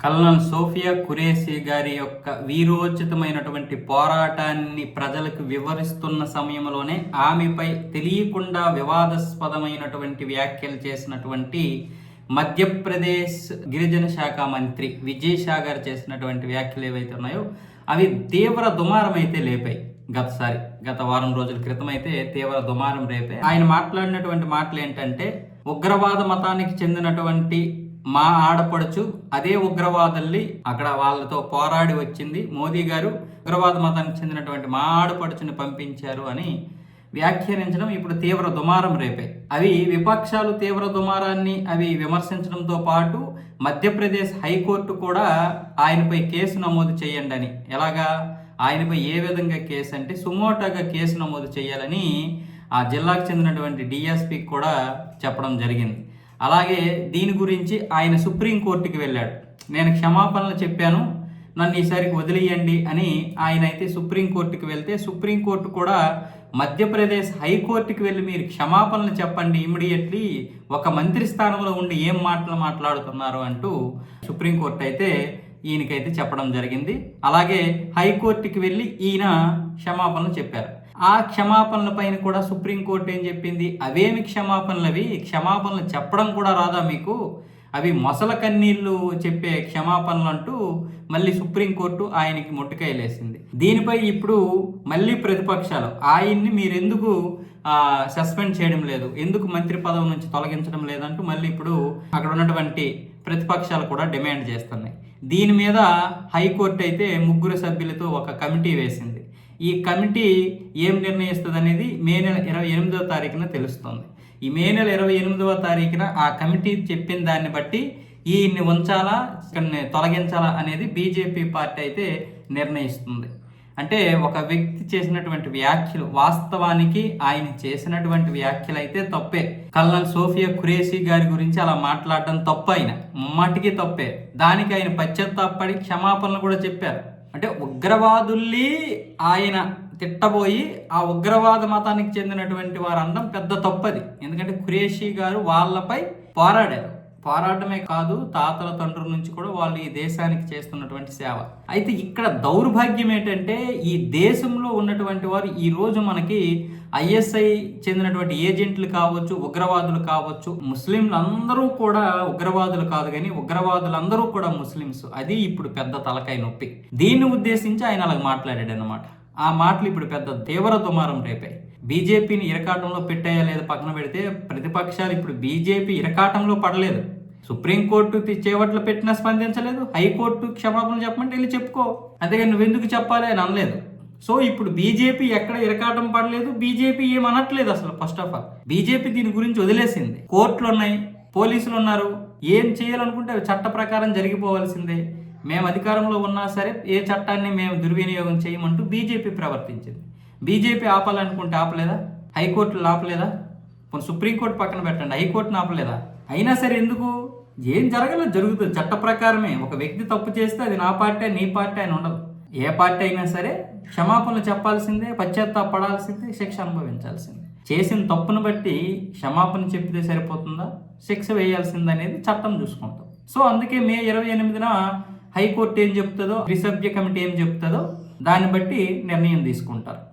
Colonel Sophia కురేసి గారి యొక్క వీరోచితమైనటువంటి పోరాటాన్ని ప్రజలకు వివరిస్తున్న సమయంలోనే ఆమెపై తెలియకుండా వివాదాస్పదమైనటువంటి వ్యాఖ్యలు చేసినటువంటి మధ్యప్రదేశ్ గిరిజన శాఖ మంత్రి విజయ్ సాగర్ చేసినటువంటి వ్యాఖ్యలు ఏవైతే ఉన్నాయో అవి తీవ్ర దుమారం అయితే లేపాయి. గతసారి గత వారం రోజుల క్రితం అయితే తీవ్ర దుమారం రేపాయి. ఆయన మాట్లాడినటువంటి మాటలు ఏంటంటే ఉగ్రవాద మతానికి చెందినటువంటి మా ఆడపడుచు అదే ఉగ్రవాదుల్ని అక్కడ వాళ్ళతో పోరాడి వచ్చింది. మోదీ గారు ఉగ్రవాద మతానికి చెందినటువంటి మా ఆడపడుచుని పంపించారు అని వ్యాఖ్యానించడం ఇప్పుడు తీవ్ర దుమారం రేపే. అవి విపక్షాలు తీవ్ర దుమారాన్ని అవి విమర్శించడంతో పాటు మధ్యప్రదేశ్ హైకోర్టు కూడా ఆయనపై కేసు నమోదు చేయండి అని ఎలాగా? ఆయనపై ఏ విధంగా కేసు అంటే సుమోటాగా కేసు నమోదు చేయాలని ఆ జిల్లాకు చెందినటువంటి డిఎస్పీకి కూడా చెప్పడం జరిగింది. అలాగే దీని గురించి ఆయన సుప్రీంకోర్టుకి వెళ్ళాడు. నేను క్షమాపణలు చెప్పాను నన్ను ఈసారికి వదిలేయండి అని ఆయన అయితే సుప్రీంకోర్టుకి వెళ్తే సుప్రీంకోర్టు కూడా మధ్యప్రదేశ్ హైకోర్టుకి వెళ్ళి మీరు క్షమాపణలు చెప్పండి ఇమీడియట్లీ ఒక మంత్రి స్థానంలో ఉండి ఏం మాటలు మాట్లాడుతున్నారు అంటూ సుప్రీంకోర్టు అయితే ఈయనకైతే చెప్పడం జరిగింది. అలాగే హైకోర్టుకి వెళ్ళి ఈయన క్షమాపణలు చెప్పారు. ఆ క్షమాపణల పైన కూడా సుప్రీంకోర్టు ఏం చెప్పింది? అవేమి క్షమాపణలు అవి? క్షమాపణలు చెప్పడం కూడా రాదా మీకు? అవి మొసల కన్నీళ్ళు చెప్పే క్షమాపణలు అంటూ మళ్ళీ సుప్రీంకోర్టు ఆయనకి ముట్టుకైలేసింది దీనిపై ఇప్పుడు మళ్ళీ ప్రతిపక్షాలు ఆయన్ని మీరెందుకు సస్పెండ్ చేయడం లేదు? ఎందుకు మంత్రి పదవి నుంచి తొలగించడం లేదంటూ మళ్ళీ ఇప్పుడు అక్కడ ఉన్నటువంటి ప్రతిపక్షాలు కూడా డిమాండ్ చేస్తున్నాయి. దీని మీద హైకోర్టు అయితే ముగ్గురు సభ్యులతో ఒక కమిటీ వేసింది. ఈ కమిటీ ఏం నిర్ణయిస్తుంది అనేది మే నెల ఇరవై ఎనిమిదవ తారీఖున తెలుస్తుంది. ఈ మే నెల ఇరవై ఎనిమిదవ తారీఖున ఆ కమిటీ చెప్పిన దాన్ని బట్టి ఈయన్ని ఉంచాలా ఇక్కడిని తొలగించాలా అనేది బీజేపీ పార్టీ అయితే నిర్ణయిస్తుంది. అంటే ఒక వ్యక్తి చేసినటువంటి వ్యాఖ్యలు వాస్తవానికి ఆయన చేసినటువంటి వ్యాఖ్యలు అయితే తప్పే. కల్నల్ సోఫియా ఖురేషి గారి గురించి అలా మాట్లాడడం తప్పు ఆయన. ముమ్మాటికి తప్పే. దానికి ఆయన పశ్చాత్తాపడి క్షమాపణలు కూడా చెప్పారు. అంటే ఉగ్రవాదుల్ని ఆయన తిట్టబోయి ఆ ఉగ్రవాద మతానికి చెందినటువంటి వారు అనడం పెద్ద తప్పది. ఎందుకంటే ఖురేషి గారు వాళ్ళపై పోరాడారు. పోరాటమే కాదు తాతల తండ్రుల నుంచి కూడా వాళ్ళు ఈ దేశానికి చేస్తున్నటువంటి సేవ. అయితే ఇక్కడ దౌర్భాగ్యం ఏంటంటే ఈ దేశంలో ఉన్నటువంటి వారు ఈరోజు మనకి ఐఎస్ఐ చెందినటువంటి ఏజెంట్లు కావచ్చు ఉగ్రవాదులు కావచ్చు ముస్లింలు అందరూ కూడా ఉగ్రవాదులు కాదు కానీ ఉగ్రవాదులందరూ కూడా ముస్లిమ్స్. అది ఇప్పుడు పెద్ద తలకాయ నొప్పి. దీన్ని ఉద్దేశించి ఆయన అలా మాట్లాడాడు అనమాట ఆ మాటలు ఇప్పుడు పెద్ద తీవ్ర దుమారం రేపాయి. బీజేపీని ఇరకాటంలో పెట్టాయా లేదా పక్కన పెడితే ప్రతిపక్షాలు ఇప్పుడు బీజేపీ ఇరకాటంలో పడలేదు. సుప్రీంకోర్టు చేవట్లు పెట్టినా స్పందించలేదు. హైకోర్టు క్షమాపణ చెప్పమంటే వెళ్ళి చెప్పుకో. అంతేగాని నువ్వెందుకు చెప్పాలి అని అనలేదు. సో ఇప్పుడు బీజేపీ ఎక్కడ ఇరకాటం పడలేదు? బీజేపీ ఏం అనట్లేదు అసలు ఫస్ట్ ఆఫ్ ఆల్ బీజేపీ దీని గురించి వదిలేసింది. కోర్టులు ఉన్నాయి పోలీసులు ఉన్నారు. ఏం చేయాలనుకుంటే అవి చట్ట ప్రకారం జరిగిపోవాల్సిందే. మేము అధికారంలో ఉన్నా సరే ఏ చట్టాన్ని మేము దుర్వినియోగం చేయమంటూ బీజేపీ ప్రవర్తించింది. బీజేపీ ఆపాలనుకుంటే ఆపలేదా? హైకోర్టులు ఆపలేదా? పోనీ సుప్రీంకోర్టు పక్కన పెట్టండి హైకోర్టును ఆపలేదా? అయినా సరే ఎందుకు? ఏం జరగలేదు జరుగుతుంది. చట్ట ప్రకారమే. ఒక వ్యక్తి తప్పు చేస్తే అది నా పార్టీ నీ పార్టీ అని ఉండదు. ఏ పార్టీ అయినా సరే క్షమాపణలు చెప్పాల్సిందే పశ్చాత్తాపడాల్సిందే శిక్ష అనుభవించాల్సిందే. చేసిన తప్పును బట్టి క్షమాపణ చెప్పితే సరిపోతుందా? శిక్ష వేయాల్సిందే అనేది చట్టం చూసుకుంటాం సో అందుకే మే ఇరవై ఎనిమిదిన హైకోర్టు ఏం చెప్తుందో త్రిసభ్య కమిటీ ఏం చెప్తుందో దాన్ని బట్టి నిర్ణయం తీసుకుంటారు.